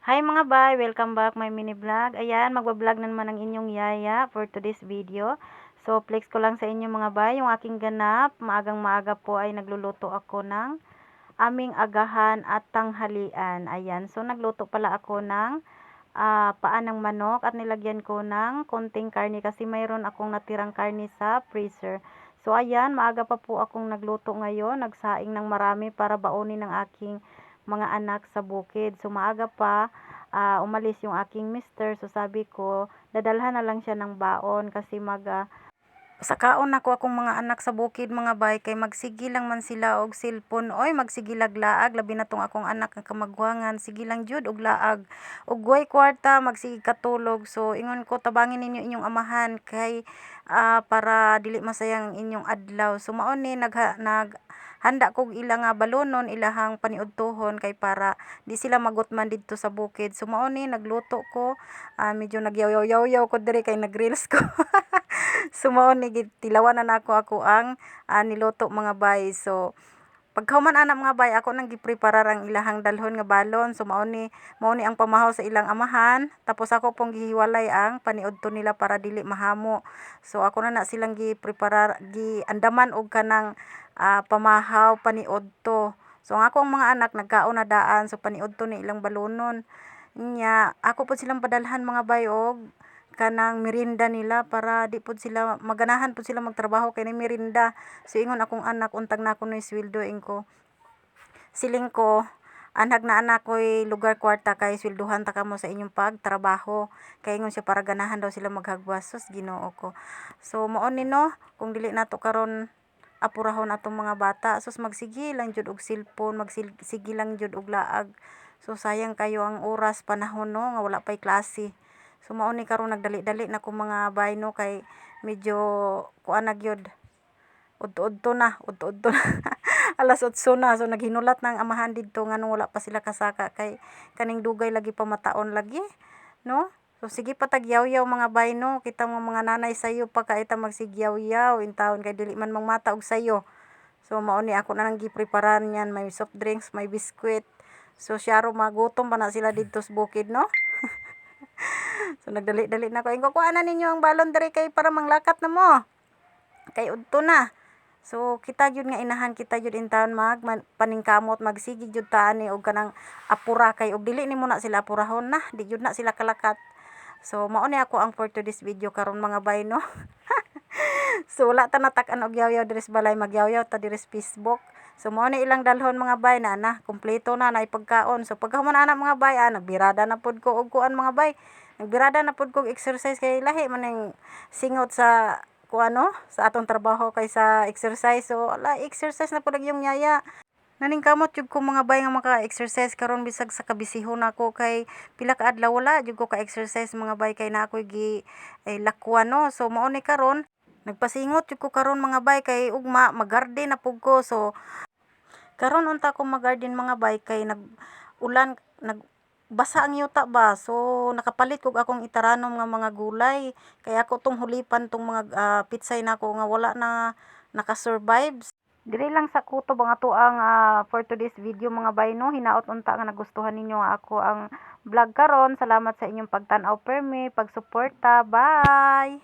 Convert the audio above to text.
Hi mga bay, welcome back my mini vlog. Ayan, magbablog na naman ang inyong yaya for today's video. So, flex ko lang sa inyo mga bay, yung aking ganap. Maagang maaga po ay nagluluto ako ng aming agahan at tanghalian. Ayan, so nagluto pala ako ng uh, paa ng manok at nilagyan ko ng konting karne kasi mayroon akong natirang karne sa freezer. So, ayan, maaga pa po akong nagluto ngayon. Nagsaing ng marami para baunin ng aking mga anak sa bukid. So maaga pa uh, umalis yung aking mister. So sabi ko, dadalhan na lang siya ng baon kasi maga sa kaon ako akong mga anak sa bukid mga bay kay magsigilang man sila og cellphone. Oy magsigilag laag. Labi na tong akong anak nga kamagwangan. Sigilang jud og laag. Og way kwarta magsige katulog so ingon ko tabangin ninyo inyong amahan kay uh, para dili masayang inyong adlaw. So mao ni nag, nag handa kog ila nga balonon ilahang paniudtohon kay para di sila magutman didto sa bukid. So ni nagluto ko. Uh, medyo nagyaw-yaw-yaw ko diri kay nagreels ko. So mao ni tilawan na ako ang uh, niluto mga bay. So pagkahuman ana mga bay ako nang gipreparar ang ilahang dalhon nga balon so mao ni ang pamahaw sa ilang amahan tapos ako pong gihiwalay ang paniudto nila para dili mahamo so ako na na silang gipreparar gi andaman og kanang uh, pamahaw paniudto. So ang akong mga anak nagkaon na daan so paniudto ni ilang balonon. Nya ako po silang padalhan mga bayog kanang merinda nila para di pud sila maganahan pud sila magtrabaho kay ni merinda. So ingon akong anak untag na ako no sweldo ko. Siling ko anak na anak ko'y lugar kwarta kay swelduhan ta kamo sa inyong pagtrabaho kay ingon siya para ganahan daw sila maghagwas sus Ginoo ko so mao ni no kung dili nato karon apurahon atong mga bata sus magsige lang jud og cellphone magsige lang jud og laag so sayang kayo ang oras panahon no nga wala pay klase so mao ni karon nagdali-dali na ko mga bay no? Kay medyo kuan na gyud udto-udto na udto-udto na. Alas 8 na. So naghinulat nang amahan didto nga wala pa sila kasaka. Kay kaning dugay lagi pa mataon lagi no? So sige pa tagyaw-yaw mga bayno, kita mo mga nanay sayo pa kaita magsigyaw-yaw. In taon kay dili man mangmata og sayo. So mao ni ako na nang gipreparan yan, may soft drinks, may biskwit. So syaro magutom pa na sila didto sa bukid no. So nagdali-dali na ko. Ingo kuha na ninyo ang balon diri kay para manglakat na mo. Kay udto na. So kita jud nga inahan kita jud in town mag man, paningkamot magsigi jud ta ani og kanang apura kay og dili nimo na sila apurahon na, di jud na sila kalakat. So mao ni ako ang for today's video karon mga bay no. so wala ta natak-an og yaw-yaw diri balay magyaw-yaw ta diri Facebook. So mao ni ilang dalhon mga bay na na kompleto na na pagkaon. So pagkahuman ana mga bay ah, nagbirada na pud ko og kuan mga bay. Nagbirada na pud ko exercise kay lahi man ning singot sa kuano sa atong trabaho kay sa exercise. So ala exercise na pud yung yaya. Naningkamot jud ko mga bay nga maka-exercise karon bisag sa kabisihon nako kay pila ka adlaw wala jud ko ka-exercise mga bay kay na ako gi eh, lakwan no. So mao ni karon nagpasingot jud ko karon mga bay kay ugma magarden na pug ko. So karon unta ko magarden mga bay kay nag ulan nag basa ang yuta ba so nakapalit kog akong itaranom nga mga gulay kay ako tong hulipan tong mga uh, pitsay nako nga wala na naka-survive Diri lang sa kuto ang ato ang uh, for today's video mga bayno. Hinaot unta nga nagustuhan ninyo ako ang vlog karon. Salamat sa inyong pagtan-aw permi, pagsuporta. Bye.